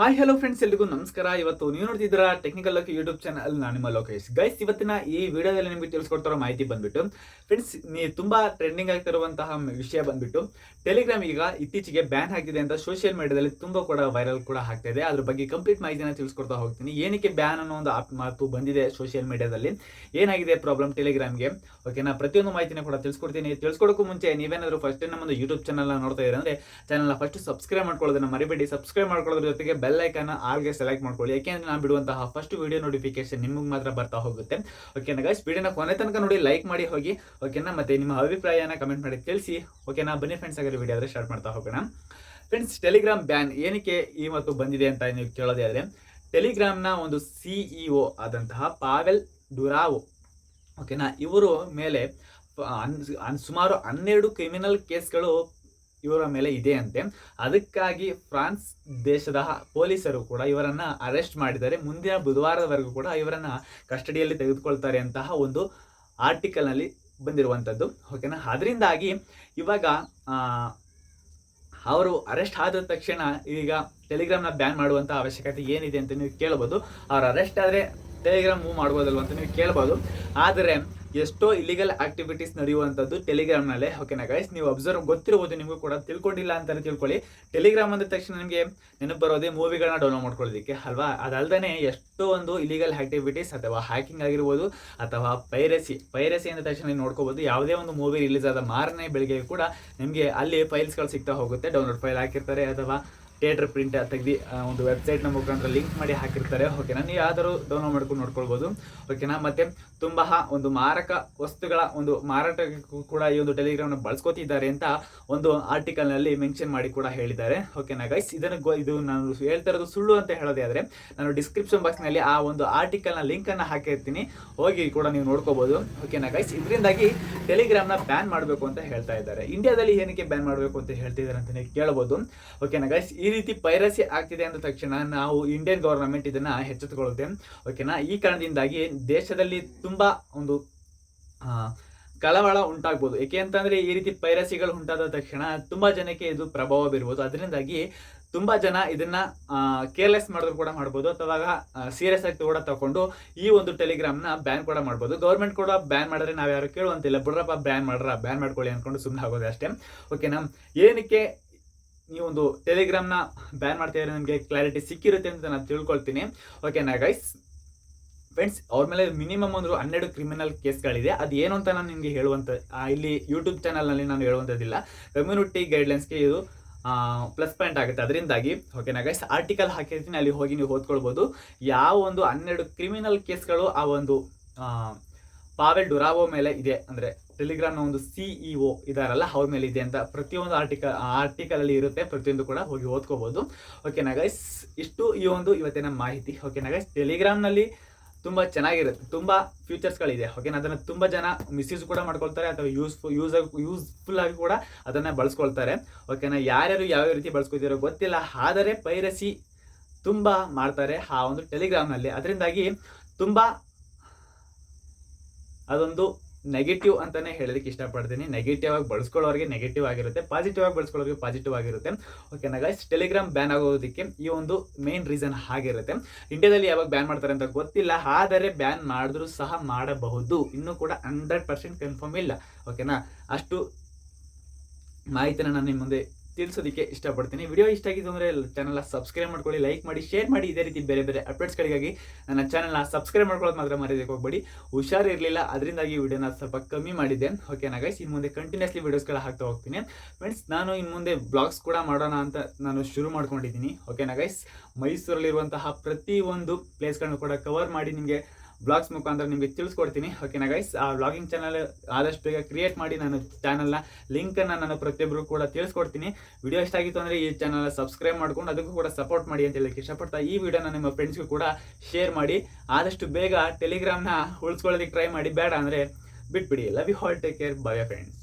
Hi hello friends ಎಲ್ರಿಗೂ ನಮಸ್ಕಾರ. ಇವತ್ತು ನೀವು ನೋಡ್ತಿದ್ದೀರಾ ಟೆಕ್ನಿಕಲ್ ಲೋಕ ಯೂಟ್ಯೂಬ್ ಚಾನಲ್ ನಾನು ನಿಮ್ಮ ಲೋಕೇಶ್. ಗೈಸ್ ಇವತ್ತಿನ ಈ ವಿಡಿಯೋದಲ್ಲಿ ನಿಮಗೆ ತಿಳಿಸ್ಕೊಡ್ತಿರೋ ಮಾಹಿತಿ ಬಂದ್ಬಿಟ್ಟು ಫ್ರೆಂಡ್ಸ್ ನೀ ತುಂಬಾ ಟ್ರೆಂಡಿಂಗ್ ಆಗ್ತಿರುವಂತಹ ವಿಷಯ ಬಂದ್ಬಿಟ್ಟು ಟೆಲಿಗ್ರಾಮ್ ಈಗ ಇತ್ತೀಚೆಗೆ ಬ್ಯಾನ್ ಆಗಿದೆ ಅಂತ ಸೋಷಿಯಲ್ ಮೀಡಿಯಾದಲ್ಲಿ ತುಂಬಾ ಕೂಡ ವೈರಲ್ ಕೂಡ ಆಗ್ತಾ ಇದೆ. ಅದ್ರ ಬಗ್ಗೆ ಕಂಪ್ಲೀಟ್ ಮಾಹಿತಿನ ತಿಳಿಸ್ಕೊಡ್ತಾ ಹೋಗ್ತೀನಿ. ಏನಕ್ಕೆ ಬ್ಯಾನ್ ಅನ್ನೋ ಒಂದು ಆಪ್ ಮಾತು ಬಂದಿದೆ ಸೋಷಿಯಲ್ ಮೀಡಿಯಾದಲ್ಲಿ ಏನಾಗಿದೆ ಪ್ರಾಬ್ಲಮ್ ಟೆಲಿಗ್ರಾಮ್ಗೆ ಓಕೆನಾ ಪ್ರತಿಯೊಂದು ಮಾಹಿತಿನ ಕೂಡ ತಿಳಿಸ್ಕೊಡ್ತೀನಿ. ತಿಳಿಸ್ಕೊಡೋಕ್ಕೂ ಮುಂಚೆ ನೀವೇನಾದರೂ ಫಸ್ಟ್ ನಮ್ಮ ಯೂಟ್ಯೂಬ್ ಚಾನಲ್ ನೋಡ್ತಾ ಇದ್ರೆ ಅಂದ್ರೆ ಚಾನಲ್ನ ಫಸ್ಟ್ ಸಬ್ಸ್ಕ್ರೈಬ್ ಮಾಡ್ಕೊಳ್ಳೋದನ್ನ ಮರಿಬೇಡಿ. ಸಬ್ಸ್ಕ್ರೈಬ್ ಮಾಡ್ಕೊಳ್ಳೋದ್ರ ಜೊತೆಗೆ ಬೆಲ್ ಐಕನ್ ಆಲ್ಗೆ ಸೆಲೆಕ್ಟ್ ಮಾಡ್ಕೊಳ್ಳಿ. ಯಾಕೆಂದ್ರೆ ನಾನು ಬಿಡುವಂತಹ ಫಸ್ಟ್ ವಿಡಿಯೋ ನೋಟಿಫಿಕೇಶನ್ ನಿಮಗೆ ಮಾತ್ರ ಬರ್ತಾ ಹೋಗುತ್ತೆ. ಓಕೆನಾ ಗೈಸ್ ವಿಡಿಯೋನ ಕೊನೆ ತನಕ ನೋಡಿ ಲೈಕ್ ಮಾಡಿ ಹೋಗಿ. ಓಕೆನಾ ಮತ್ತೆ ನಿಮ್ಮ ಅಭಿಪ್ರಾಯನ ಕಮೆಂಟ್ ಮಾಡಿ ತಿಳಿಸಿ. ಓಕೆನಾ ಬನ್ನಿ ಫ್ರೆಂಡ್ಸ್ ಹಾಗಾದ್ರೆ ವಿಡಿಯೋ ಆದರೆ ಸ್ಟಾರ್ಟ್ ಮಾಡ್ತಾ ಹೋಗೋಣ. ಫ್ರೆಂಡ್ಸ್ ಟೆಲಿಗ್ರಾಮ್ ಬ್ಯಾನ್ ಏನಕ್ಕೆ ಈ ಮತ್ತು ಬಂದಿದೆ ಅಂತ ನೀವು ಕೇಳೋದೇ ಆದರೆ ಟೆಲಿಗ್ರಾಮ್ನ ಒಂದು ಸಿಇಒ ಆದಂತಹ ಪಾವೆಲ್ ಡುರಾವೋ ಓಕೆನಾ ಇವರು ಮೇಲೆ ಅನ್- ಸುಮಾರು ಹನ್ನೆರಡು ಕ್ರಿಮಿನಲ್ ಕೇಸ್ಗಳು ಇವರ ಮೇಲೆ ಇದೆ ಅಂತೆ. ಅದಕ್ಕಾಗಿ ಫ್ರಾನ್ಸ್ ದೇಶದ ಪೊಲೀಸರು ಕೂಡ ಇವರನ್ನ ಅರೆಸ್ಟ್ ಮಾಡಿದ್ದಾರೆ. ಮುಂದಿನ ಬುಧವಾರದವರೆಗೂ ಕೂಡ ಇವರನ್ನ ಕಸ್ಟಡಿಯಲ್ಲಿ ತೆಗೆದುಕೊಳ್ತಾರೆ ಅಂತಹ ಒಂದು ಆರ್ಟಿಕಲ್ನಲ್ಲಿ ಬಂದಿರುವಂಥದ್ದು. ಓಕೆನಾ? ಅದರಿಂದಾಗಿ ಇವಾಗ ಅವರು ಅರೆಸ್ಟ್ ಆದ ತಕ್ಷಣ ಈಗ ಟೆಲಿಗ್ರಾಮ್ನ ಬ್ಯಾನ್ ಮಾಡುವಂಥ ಅವಶ್ಯಕತೆ ಏನಿದೆ ಅಂತ ನೀವು ಕೇಳ್ಬೋದು. ಅವ್ರು ಅರೆಸ್ಟ್ ಆದರೆ ಟೆಲಿಗ್ರಾಮ್ ಮೂವ್ ಮಾಡ್ಬೋದಲ್ವ ಅಂತ ನೀವು ಕೇಳ್ಬೋದು. ಆದರೆ ಎಷ್ಟೋ ಇಲಿಗಲ್ ಆಕ್ಟಿವಿಟೀಸ್ ನಡೆಯುವಂಥದ್ದು ಟೆಲಿಗ್ರಾಮ್ನಲ್ಲೇ ಓಕೆನಾ ಗೈಸ್ ನೀವು ಅಬ್ಸರ್ವ್ ಗೊತ್ತಿರಬಹುದು, ನಿಮಗೂ ಕೂಡ ತಿಳ್ಕೊಂಡಿಲ್ಲ ಅಂತಾನೆ ತಿಳ್ಕೊಳ್ಳಿ. ಟೆಲಿಗ್ರಾಮ್ ಅಂದ ತಕ್ಷಣ ನಿಮಗೆ ನೆನಪು ಬರೋದೇ ಮೂವಿಗಳನ್ನ ಡೌನ್ಲೋಡ್ ಮಾಡ್ಕೊಳ್ಳೋದಕ್ಕೆ, ಅಲ್ವಾ? ಅದಲ್ದೇ ಎಷ್ಟೋ ಒಂದು ಇಲಿಗಲ್ ಆಕ್ಟಿವಿಟೀಸ್ ಅಥವಾ ಹ್ಯಾಕಿಂಗ್ ಆಗಿರ್ಬೋದು, ಅಥವಾ ಪೈರಸಿ ಪೈರಸಿ ಅಂದ ತಕ್ಷಣ ನೀವು ನೋಡ್ಕೋಬೋದು, ಯಾವುದೇ ಒಂದು ಮೂವಿ ರಿಲೀಸ್ ಆದ ಮಾರನೇ ಬೆಳಿಗ್ಗೆ ಕೂಡ ನಿಮಗೆ ಅಲ್ಲಿ ಫೈಲ್ಸ್ಗಳು ಸಿಗ್ತಾ ಹೋಗುತ್ತೆ. ಡೌನ್ಲೋಡ್ ಫೈಲ್ ಹಾಕಿರ್ತಾರೆ ಅಥವಾ ಥಿಯೇಟರ್ ಪ್ರಿಂಟ್ ತೆಗ್ದು ಒಂದು ವೆಬ್ಸೈಟ್ನ ಮುಖಾಂತರ ಲಿಂಕ್ ಮಾಡಿ ಹಾಕಿರ್ತಾರೆ ಓಕೆನಾ ನೀವು ಯಾವ್ದಾದ್ರು ಡೌನ್ಲೋಡ್ ಮಾಡ್ಕೊಂಡು ನೋಡ್ಕೊಳ್ಬೋದು ಓಕೆನಾ ಮತ್ತೆ ತುಂಬ ಒಂದು ಮಾರಕ ವಸ್ತುಗಳ ಒಂದು ಮಾರಾಟಕ್ಕೂ ಕೂಡ ಈ ಒಂದು ಟೆಲಿಗ್ರಾಮ್ನ ಬಳಸ್ಕೋತಿದ್ದಾರೆ ಅಂತ ಒಂದು ಆರ್ಟಿಕಲ್ನಲ್ಲಿ ಮೆನ್ಷನ್ ಮಾಡಿ ಕೂಡ ಹೇಳಿದ್ದಾರೆ ಓಕೆನಾ ಗೈಸ್ ಇದನ್ನು ಇದು ನಾನು ಹೇಳ್ತಾ ಇರೋದು ಸುಳ್ಳು ಅಂತ ಹೇಳೋದೇ ಆದರೆ, ನಾನು ಡಿಸ್ಕ್ರಿಪ್ಷನ್ ಬಾಕ್ಸ್ನಲ್ಲಿ ಆ ಒಂದು ಆರ್ಟಿಕಲ್ನ ಲಿಂಕನ್ನು ಹಾಕಿರ್ತೀನಿ, ಹೋಗಿ ಕೂಡ ನೀವು ನೋಡ್ಕೋಬೋದು ಓಕೆನಾ ಗೈಸ್ ಇದರಿಂದಾಗಿ ಟೆಲಿಗ್ರಾಮ್ನ ಬ್ಯಾನ್ ಮಾಡಬೇಕು ಅಂತ ಹೇಳ್ತಾ ಇದ್ದಾರೆ. ಇಂಡಿಯಾದಲ್ಲಿ ಏನಕ್ಕೆ ಬ್ಯಾನ್ ಮಾಡಬೇಕು ಅಂತ ಹೇಳ್ತಿದ್ದಾರೆ ಅಂತಲೇ ಕೇಳ್ಬೋದು ಓಕೆನಾ ಗೈಸ್ ಈ ರೀತಿ ಪೈರಸಿ ಆಗ್ತಿದೆ ಅಂದ ತಕ್ಷಣ ನಾವು ಇಂಡಿಯನ್ ಗವರ್ನಮೆಂಟ್ ಇದನ್ನ ಎಚ್ಚೆತ್ತುಕೊಳ್ಳುತ್ತೆ. ಓಕೆನಾ ಈ ಕಾರಣದಿಂದಾಗಿ ದೇಶದಲ್ಲಿ ತುಂಬಾ ಒಂದು ಕಳವಳ ಉಂಟಾಗ್ಬೋದು. ಏಕೆ ಅಂತಂದ್ರೆ ಈ ರೀತಿ ಪೈರಸಿಗಳು ಉಂಟಾದ ತಕ್ಷಣ ತುಂಬಾ ಜನಕ್ಕೆ ಇದು ಪ್ರಭಾವ ಬೀರ್ಬೋದು. ಅದರಿಂದಾಗಿ ತುಂಬಾ ಜನ ಇದನ್ನ ಕೇರ್ಲೆಸ್ ಮಾಡಿದ್ರು ಕೂಡ ಮಾಡ್ಬೋದು. ಅಥವಾ ಸೀರಿಯಸ್ ಆಗಿ ಕೂಡ ತಗೊಂಡು ಈ ಒಂದು ಟೆಲಿಗ್ರಾಮ್ನ ಬ್ಯಾನ್ ಕೂಡ ಮಾಡ್ಬೋದು. ಗೌರ್ಮೆಂಟ್ ಕೂಡ ಬ್ಯಾನ್ ಮಾಡಿದ್ರೆ ನಾವು ಯಾರು ಕೇಳುವಂತಿಲ್ಲ. ಬಿಡ್ರಪ್ಪ ಬ್ಯಾನ್ ಮಾಡ್ರ? ಬ್ಯಾನ್ ಮಾಡ್ಕೊಳ್ಳಿ ಅನ್ಕೊಂಡು ಸುಮ್ಮನೆ ಆಗೋದು ಅಷ್ಟೇ. ಓಕೆನಾ ಏನಕ್ಕೆ ಒಂದು ಟೆಲಿಗ್ರಾಮ್ನ ಬ್ಯಾನ್ ಮಾಡ್ತಾ ಇದ್ರೆ ನಿಮಗೆ ಕ್ಲಾರಿಟಿ ಸಿಕ್ಕಿರುತ್ತೆ ಅಂತ ನಾನು ತಿಳ್ಕೊಳ್ತೀನಿ. ಓಕೆನಾ ಗೈಸ್ ಫ್ರೆಂಡ್ಸ್ ಅವ್ರ ಮೇಲೆ ಮಿನಿಮಮ್ ಒಂದು ಹನ್ನೆರಡು ಕ್ರಿಮಿನಲ್ ಕೇಸ್ಗಳಿದೆ. ಅದು ಏನು ಅಂತ ನಾನು ನಿಮಗೆ ಹೇಳುವಂಥ ಇಲ್ಲಿ ಯೂಟ್ಯೂಬ್ ಚಾನಲ್ನಲ್ಲಿ ನಾನು ಹೇಳುವಂಥದ್ದಿಲ್ಲ. ಕಮ್ಯುನಿಟಿ ಗೈಡ್ಲೈನ್ಸ್ಗೆ ಇದು ಪ್ಲಸ್ ಪಾಯಿಂಟ್ ಆಗುತ್ತೆ. ಅದರಿಂದಾಗಿ ಓಕೆನಾ ಗೈಸ್ ಆರ್ಟಿಕಲ್ ಹಾಕಿರ್ತೀನಿ. ಅಲ್ಲಿ ಹೋಗಿ ನೀವು ಓದ್ಕೊಳ್ಬೋದು. ಯಾವ ಒಂದು ಹನ್ನೆರಡು ಕ್ರಿಮಿನಲ್ ಕೇಸ್ಗಳು ಆ ಒಂದು ಪಾವೆಲ್ ಡುರಾವೋ ಮೇಲೆ ಇದೆ. ಅಂದರೆ ಟೆಲಿಗ್ರಾಮ್ನ ಒಂದು ಸಿಇಒ ಇದಾರಲ್ಲ, ಅವ್ರ ಮೇಲೆ ಇದೆ ಅಂತ ಪ್ರತಿಯೊಂದು ಆರ್ಟಿಕಲ್ ಆರ್ಟಿಕಲ್ ಅಲ್ಲಿ ಇರುತ್ತೆ, ಪ್ರತಿಯೊಂದು ಕೂಡ ಹೋಗಿ ಓದ್ಕೋಬಹುದು ಓಕೆನಾ ಗೈಸ್ ಇಷ್ಟು ಈ ಒಂದು ಇವತ್ತಿನ ಮಾಹಿತಿ. ಓಕೆನಾ ಗೈಸ್ ಟೆಲಿಗ್ರಾಮ್ನಲ್ಲಿ ತುಂಬ ಚೆನ್ನಾಗಿರುತ್ತೆ, ತುಂಬ ಫ್ಯೂಚರ್ಸ್ಗಳಿದೆ ಓಕೆನಾ ಅದನ್ನು ತುಂಬ ಜನ ಮಿಸ್ಯೂಸ್ ಕೂಡ ಮಾಡ್ಕೊಳ್ತಾರೆ, ಅಥವಾ ಯೂಸ್ಫುಲ್ ಯೂಸ್ ಯೂಸ್ಫುಲ್ ಆಗಿ ಕೂಡ ಅದನ್ನು ಬಳಸ್ಕೊಳ್ತಾರೆ. ಓಕೆನಾ ಯಾರ್ಯಾರು ಯಾವ್ಯಾವ ರೀತಿ ಬಳಸ್ಕೊತಿರೋ ಗೊತ್ತಿಲ್ಲ, ಆದರೆ ಪೈರಸಿ ತುಂಬ ಮಾಡ್ತಾರೆ ಆ ಒಂದು ಟೆಲಿಗ್ರಾಮ್ನಲ್ಲಿ ಅದರಿಂದಾಗಿ ತುಂಬ ಅದೊಂದು ನೆಗೆಟಿವ್ ಅಂತಾನೆ ಹೇಳೋದಕ್ಕೆ ಇಷ್ಟಪಡ್ತೀನಿ. ನೆಗೆಟಿವ್ ಆಗಿ ಬಳಸ್ಕೊಳ್ಳೋರಿಗೆ ನೆಗೆಟಿವ್ ಆಗಿರುತ್ತೆ. ಪಾಸಿಟಿವ್ ಆಗಿ ಬಳಸ್ಕೊಳ್ಳೋರಿಗೆ ಪಾಸಿಟಿವ್ ಆಗಿರುತ್ತೆ. ಓಕೆನಾ ಟೆಲಿಗ್ರಾಮ್ ಬ್ಯಾನ್ ಆಗೋದಕ್ಕೆ ಈ ಒಂದು ಮೇನ್ ರೀಸನ್ ಆಗಿರುತ್ತೆ ಇಂಡಿಯಾದಲ್ಲಿ ಯಾವಾಗ ಬ್ಯಾನ್ ಮಾಡ್ತಾರೆ ಅಂತ ಗೊತ್ತಿಲ್ಲ, ಆದರೆ ಬ್ಯಾನ್ ಮಾಡಿದ್ರು ಸಹ ಮಾಡಬಹುದು. ಇನ್ನೂ ಕೂಡ ಹಂಡ್ರೆಡ್ ಪರ್ಸೆಂಟ್ ಕನ್ಫರ್ಮ್ ಇಲ್ಲ. ಓಕೆನಾ ಅಷ್ಟು ಮಾಹಿತಿನ ನಾನು ನಿಮ್ಮ ಮುಂದೆ ತಿಳಿಸೋದಕ್ಕೆ ಇಷ್ಟಪಡ್ತೀನಿ. ವಿಡಿಯೋ ಇಷ್ಟ ಆಗಿದ್ದು ಅಂದರೆ ಚಾನಲ್ನ ಸಬ್ಸ್ಕ್ರೈಬ್ ಮಾಡ್ಕೊಳ್ಳಿ ಲೈಕ್ ಮಾಡಿ ಶೇರ್ ಮಾಡಿ, ಇದೇ ರೀತಿ ಬೇರೆ ಬೇರೆ ಅಪ್ಡೇಟ್ಸ್ಗಳಿಗಾಗಿ ನನ್ನ ಚಾನಲ್ನ ಸಬ್ಸ್ಕ್ರೈಬ್ ಮಾಡ್ಕೊಳ್ಳೋದು ಮಾತ್ರ ಮರೆಯೋದಕ್ಕೆ ಹೋಗ್ಬೇಡಿ. ಹುಷಾರಿರಲಿಲ್ಲ ಅದರಿಂದಾಗಿ ವಿಡಿಯೋನ ಸ್ವಲ್ಪ ಕಮ್ಮಿ ಮಾಡಿದ್ದೆ. ಓಕೆನಾ ಗೈಸ್ ಇನ್ನು ಮುಂದೆ ಕಂಟಿನ್ಯೂಸ್ಲಿ ವೀಡಿಯೋಸ್ಗಳು ಹಾಕ್ತಾ ಹೋಗ್ತೀನಿ. ಫ್ರೆಂಡ್ಸ್ ನಾನು ಇನ್ನು ಮುಂದೆ ಬ್ಲಾಗ್ಸ್ ಕೂಡ ಮಾಡೋಣ ಅಂತ ನಾನು ಶುರು ಮಾಡ್ಕೊಂಡಿದ್ದೀನಿ. ಓಕೆನಾ ಗೈಸ್ ಮೈಸೂರಲ್ಲಿರುವಂತಹ ಪ್ರತಿಯೊಂದು ಪ್ಲೇಸ್ಗಳನ್ನು ಕೂಡ ಕವರ್ ಮಾಡಿ ನಿಮಗೆ ಬ್ಲಾಗ್ಸ್ ಮುಖಾಂತರ ನಿಮಗೆ ತಿಳಿಸ್ಕೊಡ್ತೀನಿ. ಓಕೆನಾ ಗೈಸ್ ಆ ವ್ಲಾಗಿಂಗ್ ಚಾನಲ್ ಆದಷ್ಟು ಬೇಗ ಕ್ರಿಯೇಟ್ ಮಾಡಿ ನಾನು ಚಾನಲ್ನ ಲಿಂಕನ್ನು ನಾನು ಪ್ರತಿಯೊಬ್ಬರು ಕೂಡ ತಿಳಿಸ್ಕೊಡ್ತೀನಿ. ವಿಡಿಯೋ ಇಷ್ಟ ಆಗಿತ್ತು ಅಂದರೆ ಈ ಚಾನಲ್ನ ಸಬ್ಸ್ಕ್ರೈಬ್ ಮಾಡ್ಕೊಂಡು ಅದಕ್ಕೂ ಕೂಡ ಸಪೋರ್ಟ್ ಮಾಡಿ ಅಂತ ಹೇಳಕ್ಕೆ ಇಷ್ಟಪಡ್ತಾ ಈ ವಿಡಿಯೋನ ನಿಮ್ಮ ಫ್ರೆಂಡ್ಸ್ಗೂ ಕೂಡ ಶೇರ್ ಮಾಡಿ. ಆದಷ್ಟು ಬೇಗ ಟೆಲಿಗ್ರಾಮ್ನ ಉಳಿಸ್ಕೊಳ್ಳೋದಕ್ಕೆ ಟ್ರೈ ಮಾಡಿ. ಬೇಡ ಅಂದರೆ ಬಿಟ್ಬಿಡಿ. Love you all take care bye friends